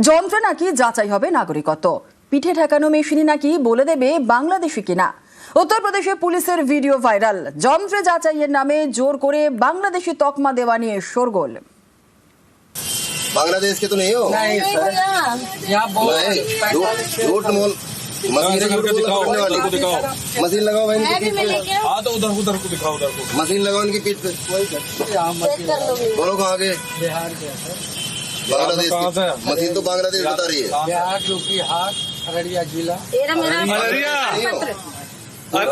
যন্ত্রে নাকি যাচাই হবে নাগরিকত্ব পিঠে ঠেকানো মেশিনই নাকি বলে দেবে বাংলাদেশি কিনা উত্তরপ্রদেশে পুলিশের ভিডিও ভাইরাল যন্ত্রে যাচাইয়ের নামে জোর করে বাংলাদেশি তকমা দেওয়া নিয়ে শোরগোল बांग्लादेश के तो नहीं हो नहीं सर यहाँ बहुत नहीं झूठ झूठ मोल मशीन से झूठ बोल करने वाली को दिखाओ मशीन लगाओ भाई इनकी पीठ पे हाँ तो उधर उधर को दिखाओ उधर को मशीन लगाओ इनकी पीठ पे यहाँ मशीन बोलो कहाँ के बिहार के है सर बांग्लादेश कहाँ से? की मशीन तो बांग्लादेश बता रही है बिहार यूपी हाट अररिया जिला तेरा मेरा अररिया। नहीं हो?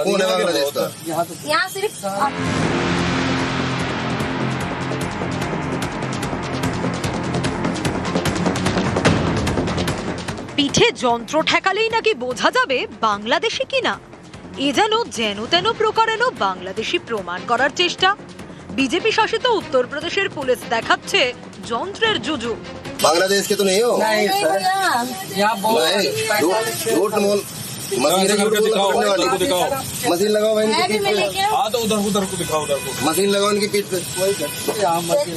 कौन है बांग्लादेश का यहाँ तो यहाँ सिर्फ পিঠে যন্ত্র ঠেকালেই নাকি বোঝা যাবে বাংলাদেশি কিনা এ যেন যেন তেন প্রকারেণ বাংলাদেশি প্রমাণ করার চেষ্টা বিজেপি শাসিত উত্তরপ্রদেশের পুলিশ দেখাচ্ছে যন্ত্রের জুজু बांग्लादेश के तो नहीं हो नहीं सर यहाँ बहुत नहीं झूठ झूठ मोल मशीन से झूठ बोल करने वाली को दिखाओ मशीन लगाओ भाई इनकी पीठ पे हाँ तो उधर उधर को दिखाओ उधर को मशीन लगाओ इनकी पीठ पे यहाँ मशीन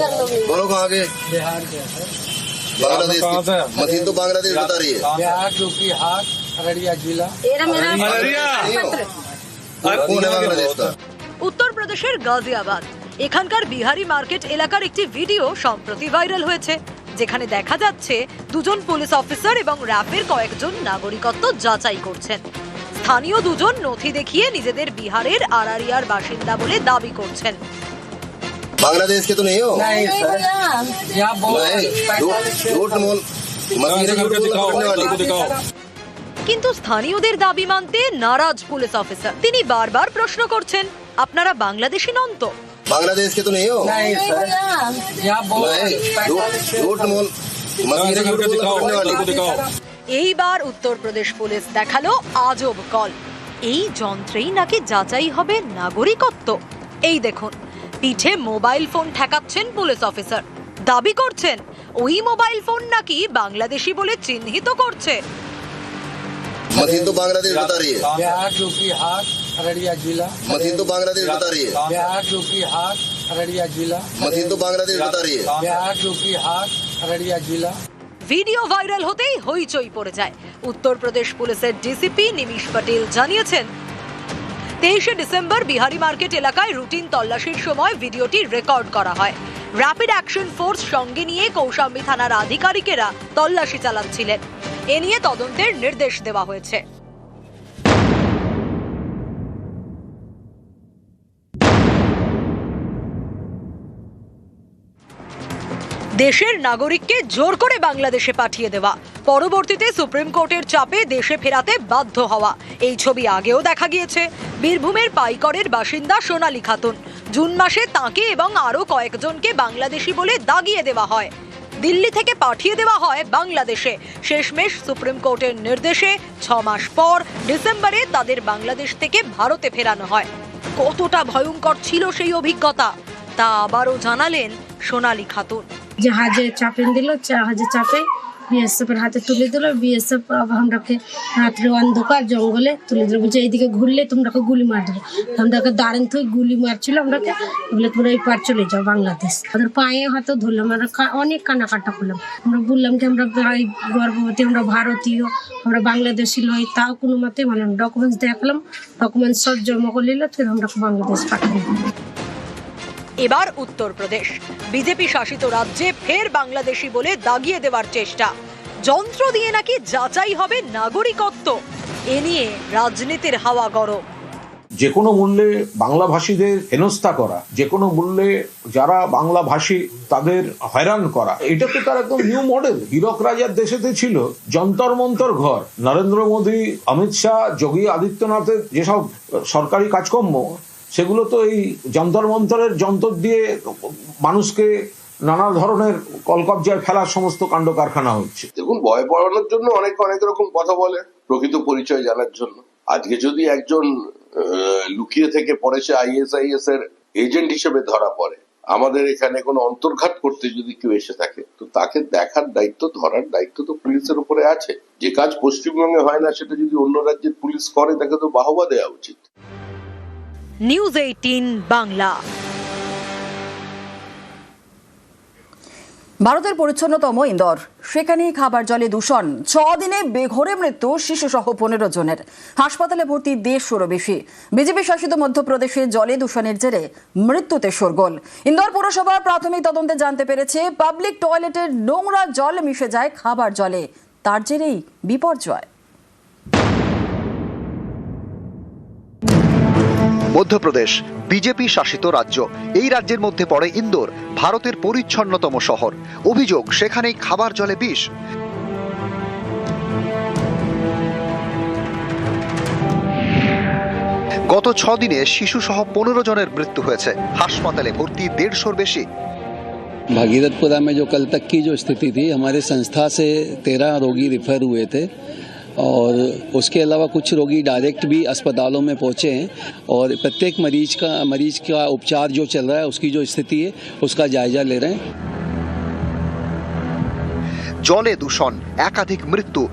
बोलो कहाँ के बिहार के है सर बांग्लादेश कहाँ से? की मशीन तो बांग्लादेश बता रही है बिहार यूपी हाट अररिया जिला तेरा मेरा अररिया। नहीं हो? कौन है बांग्लादेश का উত্তরপ্রদেশের গাজিয়াবাদ এখানকার বিহারি মার্কেট এলাকার একটি ভিডিও সম্প্রতি ভাইরাল হয়েছে যেখানে দেখা যাচ্ছে দুজন পুলিশ অফিসার এবং র্যাবের কয়েকজন নাগরিকত্ব যাচাই করছেন স্থানীয় দুজন নথি দেখিয়ে নিজেদের বিহারের আরারিয়ার বাসিন্দা বলে দাবি করছেন बांग्लादेश के तो नहीं हो नहीं सर यहाँ बहुत नहीं झूठ झूठ मोल मशीन से झूठ बोल दिखाओ करने वाली को दिखाओ কিন্তু স্থানীয়দের দাবি মানতে নারাজ পুলিশ অফিসার তিনি বারবার প্রশ্ন করছেন আপনারা বাংলাদেশি নন তো बांग्लादेश के तो नहीं हो नहीं सर यहाँ बहुत नहीं झूठ झूठ मोल मशीन से झूठ बोल करने वाली को दिखाओ এইবার উত্তরপ্রদেশ পুলিশ দেখালো আজব কল এই যন্ত্রেই নাকি যাচাই হবে নাগরিকত্ব এই দেখুন পিঠে মোবাইল ফোন ঠেকাচ্ছেন পুলিশ অফিসার দাবি করছেন ওই মোবাইল ফোন নাকি বাংলাদেশি বলে চিহ্নিত করছে मशीन तो बांग्लादेश बता रही है बिहार यूपी हाट अररिया जिला मशीन तो बांग्लादेश बता रही है बिहार यूपी हाट अररिया जिला मशीन तो बांग्लादेश बता रही है बिहार यूपी हाट अररिया जिला ভিডিও ভাইরাল হতেই হইচই পড়ে যায় উত্তরপ্রদেশ পুলিশের ডিসিপি নিমিশ পটেল জানিয়েছেন তেইশে ডিসেম্বর বিহারি মার্কেট এলাকায় রুটিন তল্লাশির সময় ভিডিওটি রেকর্ড করা হয় র্যাপিড অ্যাকশন ফোর্স সঙ্গে নিয়ে কৌশাম্বী থানার আধিকারিকেরা তল্লাশি চালাচ্ছিলেন এ নিয়ে তদন্তের নির্দেশ দেওয়া হয়েছে দেশের নাগরিককে জোর করে বাংলাদেশে পাঠিয়ে দেওয়া। পরবর্তীতে সুপ্রিম কোর্টের চাপে দেশে ফেরাতে বাধ্য হওয়া। এই ছবি আগেও দেখা গিয়েছে। বীরভূমের পাইকরের বাসিন্দা সোনালী খাতুন। জুন মাসে তাকে এবং আরও কয়েকজনকে বাংলাদেশি বলে দাগিয়ে দেওয়া হয়। দিল্লি থেকে পাঠিয়ে দেওয়া হয় বাংলাদেশে। শেষমেশ সুপ্রিম কোর্টের নির্দেশে ছ মাস পর ডিসেম্বরে তাদের বাংলাদেশ থেকে ভারতে ফেরানো হয়। কতটা ভয়ঙ্কর ছিল সেই অভিজ্ঞতা, তা আবারও জানালেন সোনালী খাতুন। জাহাজে চাপেন দিল, জাহাজে চাপে বিএসএফের হাতে তুলে দিল। বিএসএফ আমরাকে রাত্রে অন্ধকার জঙ্গলে তুলে দিল। বলছে, এইদিকে ঘুরলে তোমরাকে গুলি মার দেবো। আমরাকে দাঁড়ান থেকে গুলি মারছিল আমরাকে। বলে, তোমরা এই পার চলে যাও, বাংলাদেশ। ওদের পায়ে হয়তো ধরলাম, আমরা অনেক কান্নাকাটা করলাম। আমরা বললাম কি, আমরা এই গর্ভবতী, আমরা ভারতীয়, আমরা বাংলাদেশি লই তাও কোনো মতে মানে ডকুমেন্টস দেখালাম। ডকুমেন্টস সব জমা করে নিল আমরা বাংলাদেশ পাঠালাম। এবার উত্তরপ্রদেশ। বিজেপি শাসিত রাজ্যে ফের বাংলাদেশি বলে দাগিয়ে দেওয়ার চেষ্টা। যন্ত্র দিয়ে নাকি যাচাই হবে নাগরিকত্ব। এ নিয়ে রাজনীতির হাওয়া গরম। যে কোনো মূল্যে বাংলাভাষীদের হেনস্থা করা, যে কোনো মূল্যে যারা বাংলা ভাষী তাদের হয়রান করা, এটা তো তার একদম নিউ মডেল হীরক রাজার দেশেতে ছিল যন্তর মন্তর ঘর। নরেন্দ্র মোদী, অমিত শাহ, যোগী আদিত্যনাথের যেসব সরকারি কাজকর্ম সেগুলো তো এই যন্তর মন্তরের যন্তর দিয়ে মানুষকে নানা ধরনের কলকবজায় ফেলার সমস্ত কাণ্ড কারখানা হচ্ছে। দেখুন ভয় পড়ানোর জন্য অনেক অনেক রকম কথা বলে, প্রকৃত পরিচয় জানার জন্য। আজকে যদি একজন লুকিয়ে থেকে পরে সে আইএসআইএস এর এজেন্ট হিসেবে ধরা পড়ে, আমাদের এখানে কোনো অন্তর্ঘাত করতে যদি কেউ এসে থাকে, তো তাকে দেখার দায়িত্ব, ধরার দায়িত্ব তো পুলিশের উপরে আছে। যে কাজ পশ্চিমবঙ্গে হয় না, সেটা যদি অন্য রাজ্যের পুলিশ করে, তাকে তো বাহবা দেওয়া উচিত। নিউজ এইটিন বাংলা ভারতের পরিচ্ছন্নতম ইন্দোর। সেখানেই খাবার জলে দূষণ। ছ দিনে বেঘরে মৃত্যু শিশু সহ পনেরো জনের। হাসপাতালে ভর্তি দেড়শোরও বেশি। বিজেপি শাসিত মধ্যপ্রদেশে জলে দূষণের জেরে মৃত্যুতে শোরগোল। ইন্দোর পুরসভা প্রাথমিক তদন্তে জানতে পেরেছে, পাবলিক টয়লেটের নোংরা জল মিশে যায় খাবার জলে। তার জেরেই বিপর্যয়। মধ্যপ্রদেশ বিজেপি শাসিত রাজ্য এই রাজ্যের মধ্যে পড়ে ইন্দোর ভারতের পরিচ্ছন্নতম শহর অভিযোগ সেখানেই খাবার জলে বিষ গত ছ দিনে শিশু সহ পনেরো জনের মৃত্যু হয়েছে হাসপাতালে ভর্তি দেড়শোর বেশি भागीरथपुरा में जो कल तक की जो स्थिति थी हमारे संस्था से तेरह रोगी रिफर हुए थे और उसके अलावा कुछ रोगी डायरेक्ट भी अस्पतालों में पहुंचे हैं और प्रत्येक मरीज का मरीज का उपचार जो चल रहा है उसकी जो स्थिति है उसका जायजा ले रहे हैं জলে দূষণ একাধিক মৃত্যু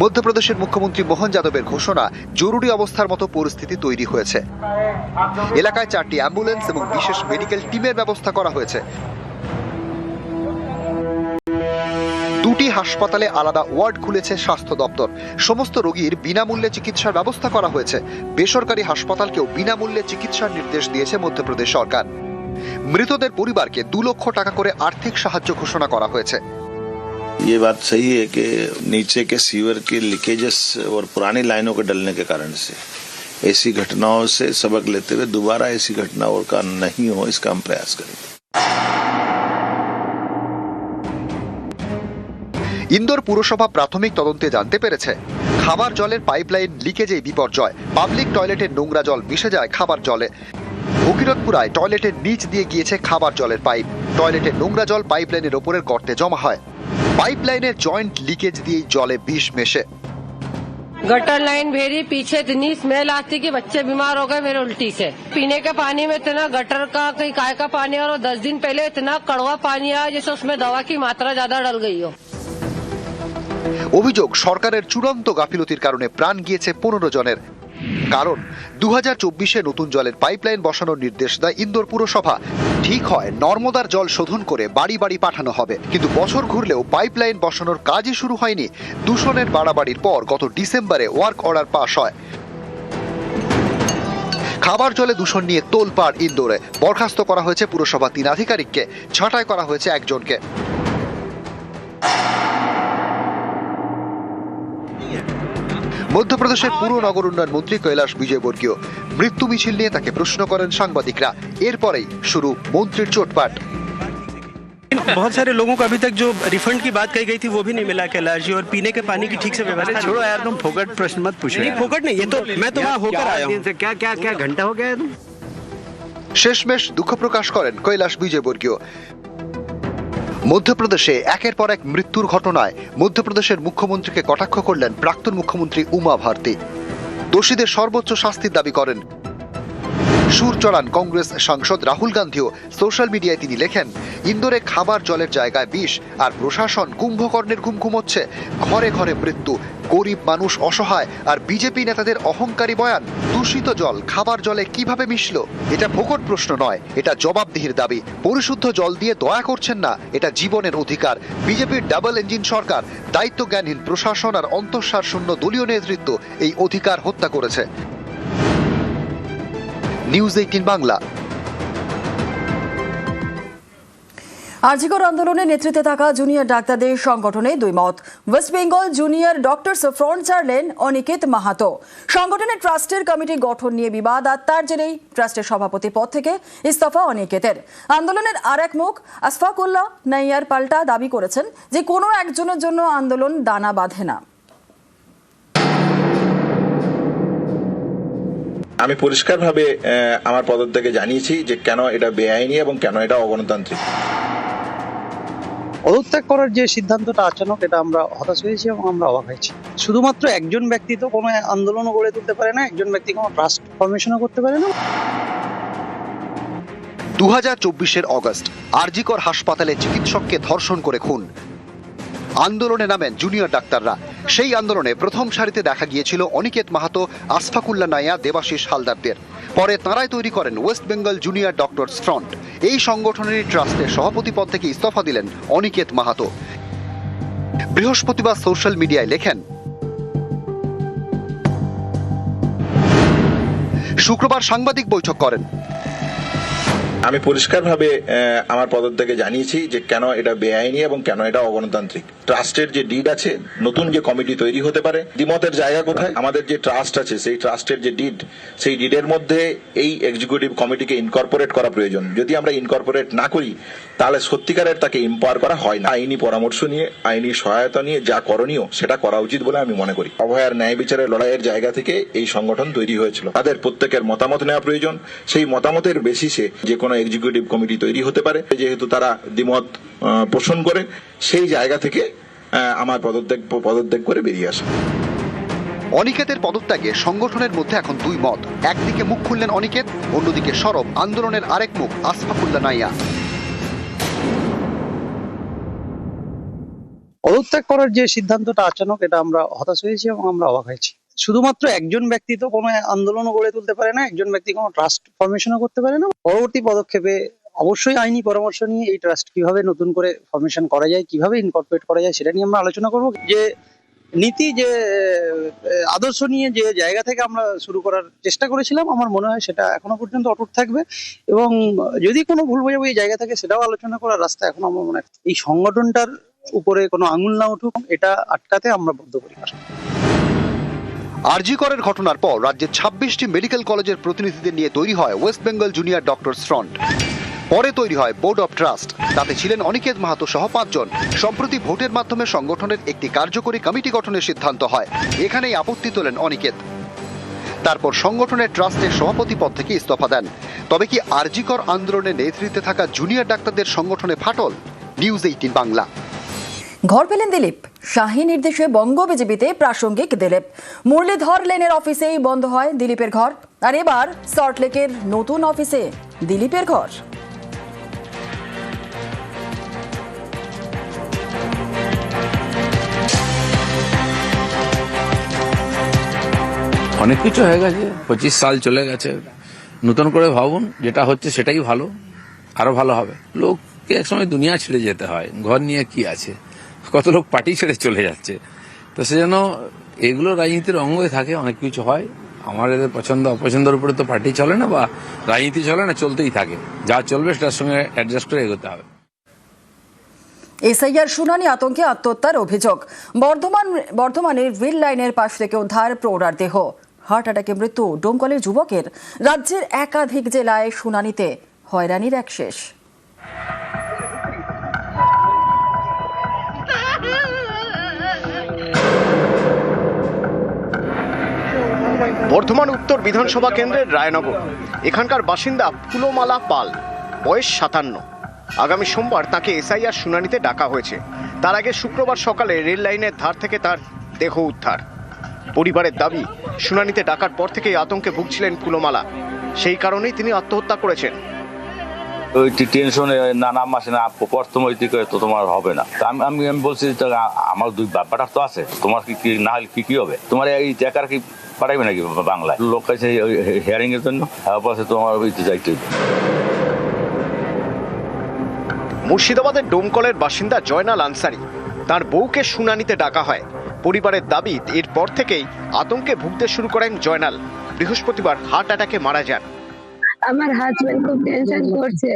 মধ্যপ্রদেশের মুখ্যমন্ত্রী মোহন যাদবের ঘোষণা জরুরি অবস্থার মতো পরিস্থিতি তৈরি হয়েছে এলাকায় চারটি অ্যাম্বুলেন্স এবং বিশেষ মেডিকেল টিমের ব্যবস্থা করা হয়েছে দুটি হাসপাতালে আলাদা ওয়ার্ড খুলেছে স্বাস্থ্য দপ্তর সমস্ত রোগীর বিনামূল্যে চিকিৎসার ব্যবস্থা করা হয়েছে বেসরকারি হাসপাতালকেও বিনামূল্যে চিকিৎসার নির্দেশ দিয়েছে মধ্যপ্রদেশ সরকার মৃতদের পরিবারকে দু লক্ষ টাকা করে আর্থিক সাহায্য ঘোষণা করা হয়েছে ये बात सही है कि नीचे के सीवर के लीकेजेस और पुरानी लाइनों के डलने के कारण से ऐसी घटनाओं से सबक लेते हुए दोबारा ऐसी घटनाओं का नहीं हो इसका हम प्रयास करेंगे ইন্দোর পুরসভা প্রাথমিক তদন্তে জানতে পেরেছে খাবার জলের পাইপলাইন লিকেজে বিপর্যয় পাবলিক টয়লেটের নোংরা জল মিশে যায় খাবার জলে ভগীরথপুরায় টয়লেটের নিচ দিয়ে গিয়েছে খাবার জলের পাইপ টয়লেটের নোংরা জল পাইপলাইনের ওপরের গর্তে জমা হয় পাইপলাইনের জয়েন্ট লিকেজ দিয়েই জলে বিষ মেশে गटर लाइन भेरी पीछे इतनी स्मेल आती कि बच्चे बीमार हो गए मेरे उल्टी से पीने के पानी में इतना गटर का कहीं काय का पानी और दस दिन पहले इतना कड़वा पानी आया जैसे उसमें दवा की मात्रा ज्यादा डल गई हो অভিযোগ, সরকারের চূড়ান্ত গাফিলতির কারণে প্রাণ গিয়েছে পনেরো জনের। কারণ দু হাজার চব্বিশে নতুন জলের পাইপলাইন বসানোর নির্দেশ দেয় ইন্দোর পুরসভা। ঠিক হয়, নর্মদার জল শোধন করে বাড়ি বাড়ি পাঠানো হবে। কিন্তু বছর ঘুরলেও পাইপলাইন বসানোর কাজই শুরু হয়নি। দূষণের বাড়াবাড়ির পর গত ডিসেম্বরে ওয়ার্ক অর্ডার পাশ হয়। খাবার জলে দূষণ নিয়ে তোলপাড় ইন্দোরে। বরখাস্ত করা হয়েছে পুরসভা তিন আধিকারিককে, ছাঁটাই করা হয়েছে একজনকে। মধ্যপ্রদেশের পুর নগর উন্নয়ন মন্ত্রী কৈলাস বিজয়বর্গীয় মৃত্যু মিছিল নিয়ে তাকে প্রশ্ন করেন সাংবাদিকরা এরপরেই শুরু মন্ত্রীর চোটপাট बहुत सारे लोगों को अभी तक जो रिफंड की बात कही गई थी वो भी नहीं मिला कैलाश जी और पीने के पानी की ठीक से व्यवस्था छोड़ो यार तुम फोकट प्रश्न मत पूछो नहीं फोकट नहीं ये तो मैं तो वहाँ होकर आया हूँ क्या क्या क्या घंटा हो गया है तुम শেষমেশ দুঃখ প্রকাশ করেন কৈলাস বিজয়বর্গীয় মধ্যপ্রদেশে একের পর এক মৃত্যুর ঘটনায় মধ্যপ্রদেশের মুখ্যমন্ত্রীকে কটাক্ষ করলেন প্রাক্তন মুখ্যমন্ত্রী উমা ভারতী। দোষীদের সর্বোচ্চ শাস্তির দাবি করেন সুর চড়ান কংগ্রেস সাংসদ রাহুল গান্ধীও। সোশ্যাল মিডিয়ায় তিনি লেখেন, ইন্দোরে খাবার জলের জায়গায় বিষ আর প্রশাসন কুম্ভকর্ণের ঘুম ঘুমোচ্ছে। ঘরে ঘরে মৃত্যু, গরিব মানুষ অসহায় আর বিজেপি নেতাদের অহংকারী বয়ান। দূষিত জল খাবার জলে কীভাবে মিশলো? এটা ভোকট প্রশ্ন নয়, এটা জবাবদিহির দাবি। পরিশুদ্ধ জল দিয়ে দয়া করছেন না, এটা জীবনের অধিকার। বিজেপির ডাবল ইঞ্জিন সরকার দায়িত্ব জ্ঞানহীন প্রশাসন আর অন্তঃসার শূন্য দলীয় নেতৃত্ব এই অধিকার হত্যা করেছে। News eighteen Bangla. আর্জিকর আন্দোলনে নেতৃত্বে থাকা জুনিয়র ডাক্তারদের সংগঠনে দুই মত। West Bengal junior doctors front চার্লেন Aniket Mahato. সংগঠনের ট্রাস্টের কমিটি গঠন নিয়ে বিবাদ আর তার জেরেই ট্রাস্টের সভাপতি পদ থেকে ইস্তফা অনিকেতের। আন্দোলনের আর এক মুখ আসফাকুল্লাহ নাইয়ার পাল্টা দাবি করেছেন যে কোনো একজনের জন্য আন্দোলন দানা বাঁধে না। আমি পরিষ্কারভাবে আহ, আমার পদত্যাগে জানিয়েছি যে কেন এটা বেআইনি এবং কেন এটা অগণতান্ত্রিক। পদত্যাগ করার যে সিদ্ধান্তটা আচানক এটা আমরা হতাশ হয়েছি এবং আমরা অবাক হয়েছি। শুধুমাত্র একজন ব্যক্তি তো কোনো আন্দোলনও গড়ে তুলতে পারে না একজন ব্যক্তি কোনো ট্রাস্ট ফর্মেশনও করতে পারে না। দু হাজার চব্বিশের অগস্ট আরজিকর হাসপাতালে চিকিৎসককে ধর্ষণ করে খুন। আন্দোলনে নামেন জুনিয়র ডাক্তাররা। সেই আন্দোলনে প্রথম সারিতে দেখা গিয়েছিল অনিকেত মাহাতো, আসফাকুল্লা নাইয়া দেবাশিস হালদারদের। পরে তাঁরাই তৈরি করেন West Bengal junior doctors front. এই সংগঠনের ট্রাস্টের সভাপতি পদ থেকে ইস্তফা দিলেন অনিকেত মাহাতো। বৃহস্পতিবার সোশ্যাল মিডিয়ায় লেখেন, শুক্রবার সাংবাদিক বৈঠক করেন। আমি পরিষ্কারভাবে আমার পদত্যাগে জানিয়েছি যে কেন এটা বেআইনি এবং কেন এটা অগণতান্ত্রিক। ট্রাস্টের যে ডিড আছে, নতুন যে কমিটি তৈরি হতে পারে, দ্বিমতের জায়গা কোথায়? আমাদের যে ট্রাস্ট আছে, সেই ট্রাস্টের যে ডিড, সেই ডিডের মধ্যে এই এক্সিকিউটিভ কমিটিকে ইনকর্পোরেট করা প্রয়োজন। যদি আমরা ইনকর্পোরেট না করি, তাহলে সত্যিকারের তাকে ইম্পাওয়ার করা হয় না। আইনি পরামর্শ নিয়ে, আইনি সহায়তা নিয়ে যা করণীয়, সেটা করা উচিত বলে আমি মনে করি। অভয়ার ন্যায় বিচারের, লড়াইয়ের জায়গা থেকে এই সংগঠন তৈরি হয়েছিল। তাদের প্রত্যেকের মতামত নেওয়া প্রয়োজন। সেই মতামতের বেসিসে যে কোনো এক্সিকিউটিভ কমিটি তৈরি হতে পারে। যেহেতু তারা দ্বিমত পোষণ করে সেই জায়গা থেকে আমার পদত্যাগ পদত্যাগ করে বেরিয়ে আসা। অনিকেতের পদত্যাগে সংগঠনের মধ্যে এখন দুই মত। একদিকে মুখ খুললেন অনিকেত অন্যদিকে সরব। আন্দোলনের আরেক মুখ আসফাকুল্লা নাইয়া। পদত্যাগ করার যে সিদ্ধান্তটা আচানক এটা আমরা হতাশ হয়েছি এবং আমরা অবাক হয়েছি। শুধুমাত্র একজন ব্যক্তি তো কোনো আন্দোলনও গড়ে তুলতে পারে না, একজন ব্যক্তি কোনো ট্রাস্ট ফরমেশনও করতে পারে না। পরবর্তী পদক্ষেপে অবশ্যই আইনি পরামর্শ নিয়ে এই ট্রাস্ট কীভাবে নতুন করে ফর্মেশন করা যায়, কীভাবে ইনকর্পোরেট করা যায় সেটা নিয়ে আমরা আলোচনা করব। যে নীতি, যে আদর্শ নিয়ে যে জায়গা থেকে আমরা শুরু করার চেষ্টা করেছিলাম, আমার মনে হয় সেটা এখনও পর্যন্ত অটুট থাকবে। এবং যদি কোনো ভুল বোঝাবুঝি জায়গা থাকে সেটাও আলোচনা করার রাস্তা এখন আমার মনে হয়, এই সংগঠনটার উপরে কোনো আঙুল না উঠুক, এটা আটকাতে আমরা বদ্ধপরিকর আরজিকরের ঘটনার পর রাজ্যের ছাব্বিশটি মেডিকেল কলেজের প্রতিনিধিদের নিয়ে তৈরি হয় West Bengal junior doctors front পরে তৈরি হয় বোর্ড অফ ট্রাস্ট। তাতে ছিলেন অনিকেত মাহাতো সহ পাঁচজন। সম্প্রতি ভোটের মাধ্যমে সংগঠনের একটি কার্যকরী কমিটি গঠনের সিদ্ধান্ত হয়। এখানেই আপত্তি তোলেন অনিকেত। তারপর সংগঠনের ট্রাস্টের সভাপতি পদ থেকে ইস্তফা দেন। তবে কি আরজিকর আন্দোলনের নেতৃত্বে থাকা জুনিয়র ডাক্তারদের সংগঠনে ফাটল? News eighteen Bangla. ঘর পেলেন দিলীপ। শাহী নির্দেশে বঙ্গ বিজেপিতে প্রাসঙ্গিক দিলীপ। মুরলীধর লেনের অফিসেই বন্ধ হয় দিলীপের ঘর। আর এবার সল্টলেকের নতুন অফিসে দিলীপের ঘর। অনেক কিছু হয়ে গেছে। পঁচিশ সাল চলে গেছে। নতুন করে ভাবুন, যেটা হচ্ছে সেটাই ভালো। আরও ভালো হবে। লোককে একসময় দুনিয়া ছেড়ে যেতে হয়। ঘর নিয়ে কি আছে? কত লোক পার্টি ছেড়ে চলে যাচ্ছে। তো সেজন্য এগুলো রাজনীতির অঙ্গই থাকে, অনেক কিছু হয়। আমার এদের পছন্দ, অপছন্দের উপরে তো পার্টি চলে না বা রাজনীতি চলে না, চলতেই থাকে। যা চলবে সেটার সঙ্গে অ্যাডজাস্ট করে এগোতে হবে। এসআইআর শুনানি আতঙ্কে আত্মহত্যার অভিযোগ। বর্ধমান, বর্ধমানের রেল লাইনের পাশ থেকে উদ্ধার প্রৌঢ়ার দেহ। হার্ট অ্যাটাকে মৃত্যু। ডোমকলের যুবকের রাজ্যের একাধিক জেলায় শুনানিতে হয়রানির এক শেষ। বর্ধমান উত্তর বিধানসভা কেন্দ্রের রায়নগর। এখানকার বাসিন্দা ফুলমালা পাল, বয়স সাতান্ন। আগামী সোমবার তাকে এসআইআর শুনানিতে ডাকা হয়েছে। তার আগে শুক্রবার সকালে রেল লাইনের ধার থেকে তার দেহ উদ্ধার। পরিবারের দাবি, শুনানিতে ডাকার পর থেকেই আতঙ্কে ভুগছিলেন ফুলমালা। সেই কারণেই তিনি আত্মহত্যা করেছেন। ওই টেনশনে না নাম আসে না, প্রথম ওই দিকে তো তোমার হবে না। আমি আমি আমি বলছি আমার দুই ব্যাপারটা তো আছে। তোমার কি কি না হলে কি কি হবে? তোমার এই টেকার কি পাঠাইবে নাকি বাংলায়? লোক আছে হিয়ারিং এর জন্য তারপর তোমার যাইতে মুর্শিদাবাদের ডোমকলের বাসিন্দা জয়নাল আনসারি তার বউকে শুনানিতে ডাকা হয়। পরিবারের দাবি, এরপর থেকেই আতঙ্কে ভুগতে শুরু করেন জয়নাল। বৃহস্পতিবার হার্ট অ্যাটাকে মারা যান। আমার হাজবেন্ড খুব টেনশন করছে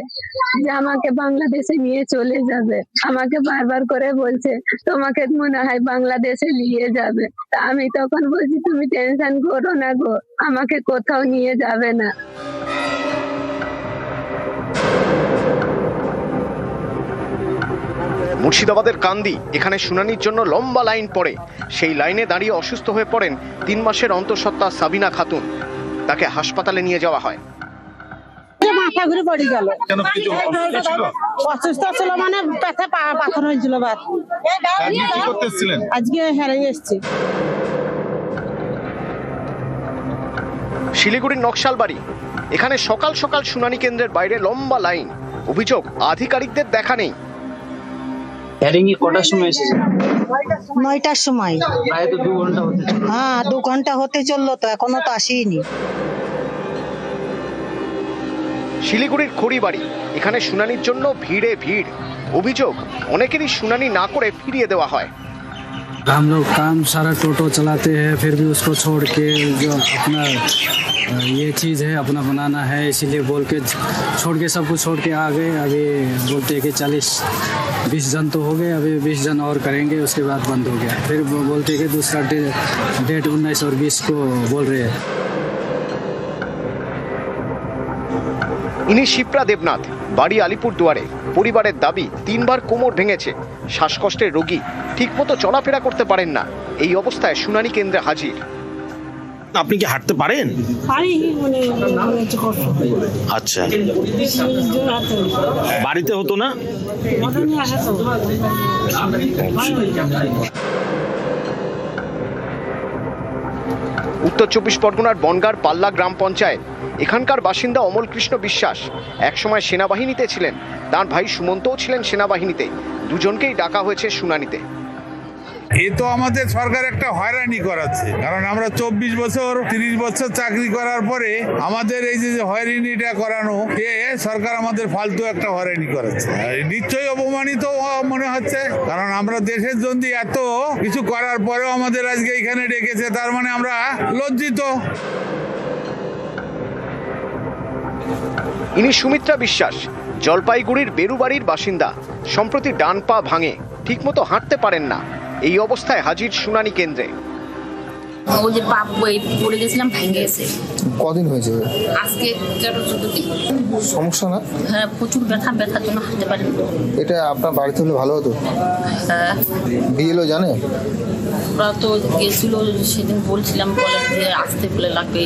যে আমাকে বাংলাদেশে নিয়ে চলে যাবে। আমাকে বারবার করে বলছে, তোমাকে মনে হয় বাংলাদেশে নিয়ে যাবে। তা আমি তখন বলছি, তুমি টেনশন করো না গো, আমাকে কোথাও নিয়ে যাবে না। মুর্শিদাবাদের কান্দি, এখানে শুনানির জন্য লম্বা লাইন পড়ে। সেই লাইনে দাঁড়িয়ে অসুস্থ হয়ে পড়েন তিন মাসের অন্তঃসত্ত্বা সাবিনা খাতুন। তাকে হাসপাতালে নিয়ে যাওয়া হয়। মাথা ঘুরে পড়ে গেল। অসুস্থ ছিল? মানে পেটে পাথর হয়েছিল বাদ। আজকে এসছি। শিলিগুড়ির নকশালবাড়ি। এখানে সকাল সকাল শুনানি কেন্দ্রের বাইরে লম্বা লাইন। অভিযোগ আধিকারিকদের দেখা নেই। হ্যারিং এ কটার সময় এসেছে? নয়টার সময়। প্রায় তো দু ঘণ্টা হতে হ্যাঁ দু ঘণ্টা হতে চলল তো এখনও তো আসিনি শিলিগুড়ির খড়িবাড়ি এখানে শুনানির জন্য ভিড়ে ভিড় অভিযোগ অনেকেরই শুনানি না করে ফিরিয়ে দেওয়া হয় हम लोग काम सारा टोटो चलाते हैं फिर भी उसको छोड़ के जो अपना अ, ये चीज़ है अपना बनाना है इसीलिए बोल के छोड़ के सब कुछ छोड़ के आ गए अभी बोलते हैं कि चालीस बीस जन तो हो गए अभी बीस जन और करेंगे उसके बाद बंद हो गया फिर वो बोलते हैं कि दूसरा डे, डेट उन्नीस और बीस को बोल रहे हैं ইনি শিপ্রা দেবনাথ বাড়ি আলিপুর দুয়ারে পরিবারের দাবি তিনবার কোমর ভেঙেছে। শ্বাসকষ্টের রোগী ঠিকমতো চলাফেরা করতে পারেন না। এই অবস্থায় শুনানি কেন্দ্রে হাজির। আপনি কি হাঁটতে পারেন? পারি মানে কষ্ট আচ্ছা। বাড়িতে হতো না? উত্তর চব্বিশ পরগনার বনগার পাল্লা গ্রাম পঞ্চায়েত। এখানকার বাসিন্দা অমল কৃষ্ণ বিশ্বাস একসময় সেনাবাহিনীতে ছিলেন। তার ভাই সুমন্তও ছিলেন সেনাবাহিনীতে। দুজনকেই ডাকা হয়েছে শুনানিতে। এ তো আমাদের সরকার একটা হয়রানি করাচ্ছে। কারণ আমরা চব্বিশ বছর, তিরিশ বছর চাকরি করার পরে আমাদের এই যে হয়রানিটা করানো, এ সরকার আমাদের ফালতু একটা হয়রানি করাচ্ছে। নিশ্চয়ই অপমানিত মনে হচ্ছে, কারণ আমরা দেশের জন্য এত কিছু করার পরেও আমাদের আজকে এখানে ডেকেছে, তার মানে আমরা লজ্জিত। ইনি সুমিত্রা বিশ্বাস, জলপাইগুড়ির বেরুবাড়ির বাসিন্দা। সম্প্রতি ডান পা ভাঙে, ঠিকমতো হাঁটতে পারেন না। এই অবস্থায় হাজির শুনানি কেন্দ্রে। ওই যে পা এই পড়ে গেছিলাম ভেঙে গেছে। কদিন হয়েছে? আজকে তেরো চোদ্দ সমস্যা না? হ্যাঁ প্রচুর ব্যথা ব্যথার জন্য হাঁটতে পারি এটা আপনার বাড়িতে হলে ভালো হতো? হ্যাঁ। বিএলও জানে? ওরা তো গেছিল সেদিন বলছিলাম বলে যে আসতে বলে লাগবে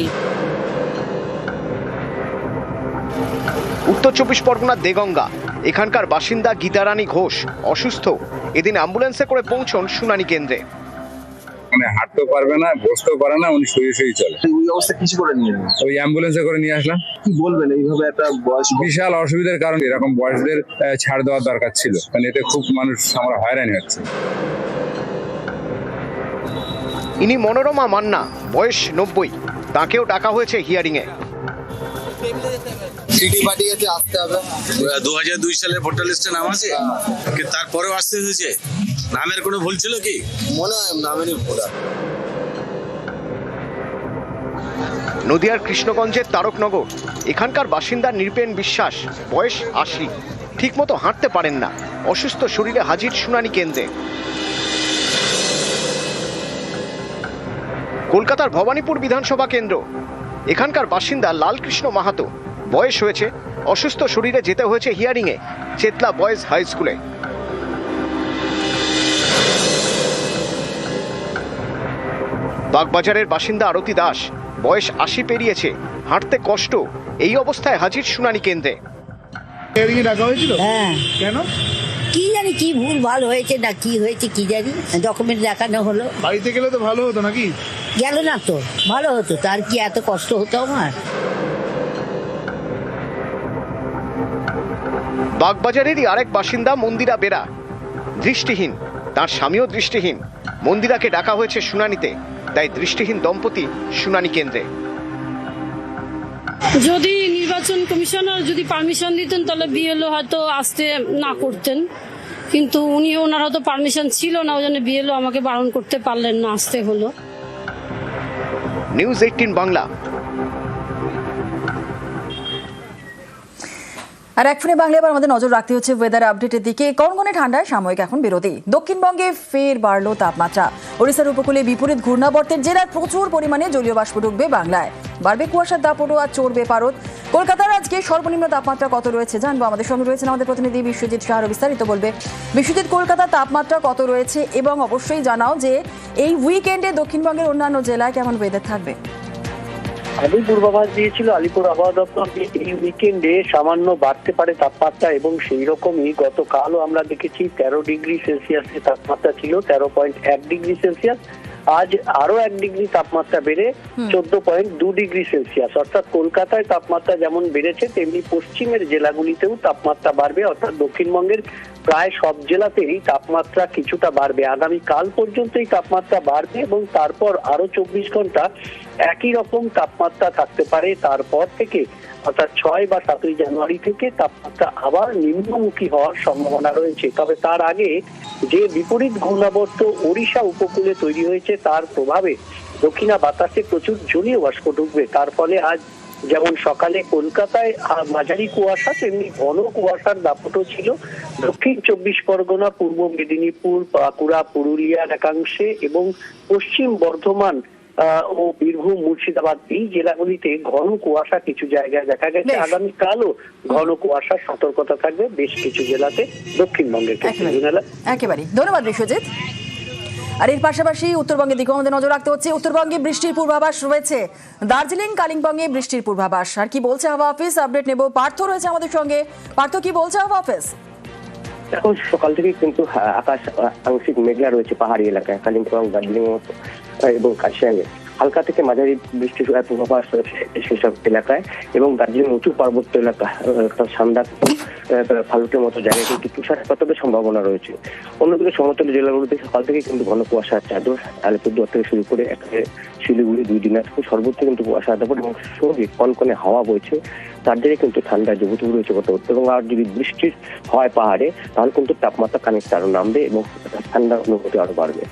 উত্তর চব্বিশ পরগনার দেগঙ্গা। এখানকার বাসিন্দা গীতারানী ঘোষ অসুস্থ। এদিন অ্যাম্বুলেন্সে করে পৌঁছন শুনানি কেন্দ্রে। মানে হাঁটতেও পারবে না বসতেও পারে না উনি শুয়ে শুয়ে চলে। ওই অবস্থা কিছু করে নিয়ে ওই অ্যাম্বুলেন্সে করে নিয়ে আসলাম। কি বলবেন এইভাবে একটা বয়স বিশাল অসুবিধার কারণ এরকম বয়সদের ছাড় দেওয়ার দরকার ছিল। মানে এতে খুব মানুষ আমরা হয়রানি হচ্ছে। ইনি মনোরমা মান্না বয়স নব্বই। তাকেও ডাকা হয়েছে হিয়ারিংয়ে। সিটি পার্টি গেছে আসতে হবে। দু হাজার দুই সালের ভোটার লিস্টে নাম আছে? কি তারপরেও আসতে হয়েছে নামের কোনো ভুল ছিল কি? মনে হয় নামেরই ভোলা নদিয়ার কৃষ্ণগঞ্জের তারকনগর। এখানকার বাসিন্দা নৃপেন বিশ্বাস বয়স আশি। ঠিকমতো হাঁটতে পারেন না। অসুস্থ শরীরে হাজির শুনানি কেন্দ্রে। কলকাতার ভবানীপুর বিধানসভা কেন্দ্র। এখানকার বাসিন্দা লালকৃষ্ণ মাহাতো। বয়স হয়েছে অসুস্থ শরীরে যেতে হয়েছে হিয়ারিংয়ে চেতলা বয়েজ হাই স্কুলে। বাগবাজারের বাসিন্দা আরতি দাস বয়স আশি পেরিয়েছে হাঁটতে কষ্ট এই অবস্থায় হাজির শুনানি কেন্দ্রে। ডাকা হয়েছিল? হ্যাঁ। কেন? কি জানি কি ভুল ভালো হয়েছে না কি হয়েছে কি জানি ডকুমেন্ট দেখানো হলো। বাড়িতে গেলে তো ভালো হতো নাকি? গেল না তো ভালো হতো তার কি এত কষ্ট হতো আমার? বাগবাজারেরই আরেক বাসিন্দা মন্দিরা বেরা। দৃষ্টিহীন তার স্বামীও দৃষ্টিহীন। মন্দিরাকে ডাকা হয়েছে শুনানিতে তাই দৃষ্টিহীন দম্পতি শুনানি কেন্দ্রে। যদি নির্বাচন কমিশনার যদি পারমিশন দিতেন তাহলে বিএলও হয়তো আসতে না করতেন। কিন্তু উনি ওনার হয়তো পারমিশন ছিল না ওই জন্য বিএলও আমাকে বারণ করতে পারলেন না আসতে হলো। News eighteen Bangla. আর এক ফোনে আমাদের নজর রাখতে হচ্ছে ওয়েদার আপডেটের দিকে। কনকনে ঠান্ডায় সাময়িক এখন বিরতি। দক্ষিণবঙ্গে ফের বাড়লো তাপমাত্রা। ওড়িশার উপকূলে বিপরীত ঘূর্ণাবর্তের জেলার প্রচুর পরিমাণে জলীয় বাষ্প ঢুকবে বাংলায়। বাড়বে কুয়াশার দাপটও আর চড়বে পারত কলকাতার আজকে সর্বনিম্ন তাপমাত্রা কত রয়েছে জানব। আমাদের সঙ্গে রয়েছেন আমাদের প্রতিনিধি বিশ্বজিৎ আরও বিস্তারিত বলবে। বিশ্বজিৎ, কলকাতার তাপমাত্রা কত রয়েছে? এবং অবশ্যই জানাও যে এই উইকেন্ডে দক্ষিণবঙ্গের অন্যান্য জেলায় কেমন ওয়েদার থাকবে। আগেই পূর্বাভাস দিয়েছিল, আলিপুর আবহাওয়া দপ্তর এই উইকেন্ডে সামান্য বাড়তে পারে তাপমাত্রা এবং সেই রকমই গতকালও আমরা দেখেছি তেরো ডিগ্রি সেলসিয়াসের তাপমাত্রা ছিল, তেরো পয়েন্ট এক ডিগ্রি সেলসিয়াস। আজ আরও এক ডিগ্রি তাপমাত্রা বেড়ে চোদ্দ পয়েন্ট দু ডিগ্রি সেলসিয়াস। অর্থাৎ কলকাতায় তাপমাত্রা যেমন বেড়েছে তেমনি পশ্চিমের জেলাগুলিতেও তাপমাত্রা বাড়বে অর্থাৎ দক্ষিণবঙ্গের প্রায় সব জেলাতেই তাপমাত্রা কিছুটা বাড়বে। আগামী কাল পর্যন্ত এই তাপমাত্রা বাড়বে এবং তারপর আরও চব্বিশ ঘণ্টা একই রকম তাপমাত্রা থাকতে পারে। তারপর থেকে অর্থাৎ ছয় বা সাতই জানুয়ারি থেকে তাপমাত্রা আবার নিম্নমুখী হওয়ার সম্ভাবনা রয়েছে। তবে তার আগে যে বিপরীত ঘূর্ণাবর্ত ওড়িশা উপকূলে তৈরি হয়েছে, তার প্রভাবে দক্ষিণা বাতাসে প্রচুর জলীয় বাষ্প ঢুকবে। তার ফলে আজ যেমন সকালে কলকাতায় মাঝারি কুয়াশা, তেমনি ঘন কুয়াশার দাপটও ছিল। দক্ষিণ চব্বিশ পরগনা, পূর্ব মেদিনীপুর, বাঁকুড়া, পুরুলিয়ার একাংশে এবং পশ্চিম বর্ধমান ও বীরভূম মুর্শিদাবাদ এই জেলাগুলিতে ঘন কুয়াশা কিছু জায়গায় দেখা গেছে। আগামীকালও ঘন কুয়াশার সতর্কতা থাকবে বেশ কিছু জেলাতে দক্ষিণবঙ্গের একেবারে। ধন্যবাদ বিশ্বজিৎ। আর এর পাশাপাশি উত্তরবঙ্গের দিকেও আমাদের নজর রাখতে হচ্ছে। উত্তরবঙ্গে বৃষ্টির পূর্বাভাস রয়েছে। দার্জিলিং কালিম্পংয়ে বৃষ্টির পূর্বাভাস। আর কি বলছে হাওয়া অফিস? আপডেট নেব। পার্থ রয়েছে আমাদের সঙ্গে। পার্থ কি বলছে হাওয়া অফিস? এখন সকাল থেকে কিন্তু আহ, আকাশ আংশিক মেঘলা রয়েছে পাহাড়ি এলাকায়। কালিম্পং দার্জিলিং এবং কাশিয়াঙ্গে হালকা থেকে মাঝারি বৃষ্টির পূর্বাভাস রয়েছে সেসব এলাকায় এবং দার্জিলিং উঁচু পার্বত্য এলাকা আহ, সান্দা ফালুকের মতো জায়গায় কিন্তু তুষারপাতের সম্ভাবনা রয়েছে। অন্যদিকে সমতল জেলাগুলোতে সকাল থেকে কিন্তু ঘন কুয়াশার চাদর আলিপুরদুয়ার থেকে শুরু করে একেবারে শিলিগুড়ি দুই দিনাজপুর সর্বত্র কিন্তু কুয়াশা দাপট এবং সঙ্গে কনকনে হাওয়া বইছে। তার জন্য কিন্তু ঠান্ডা যুবতু রয়েছে গত এবং আর যদি বৃষ্টির হয় পাহাড়ে তাহলে কিন্তু তাপমাত্রা খানিকটা আরও নামবে এবং ঠান্ডার অনুভূতি আরও বাড়বে।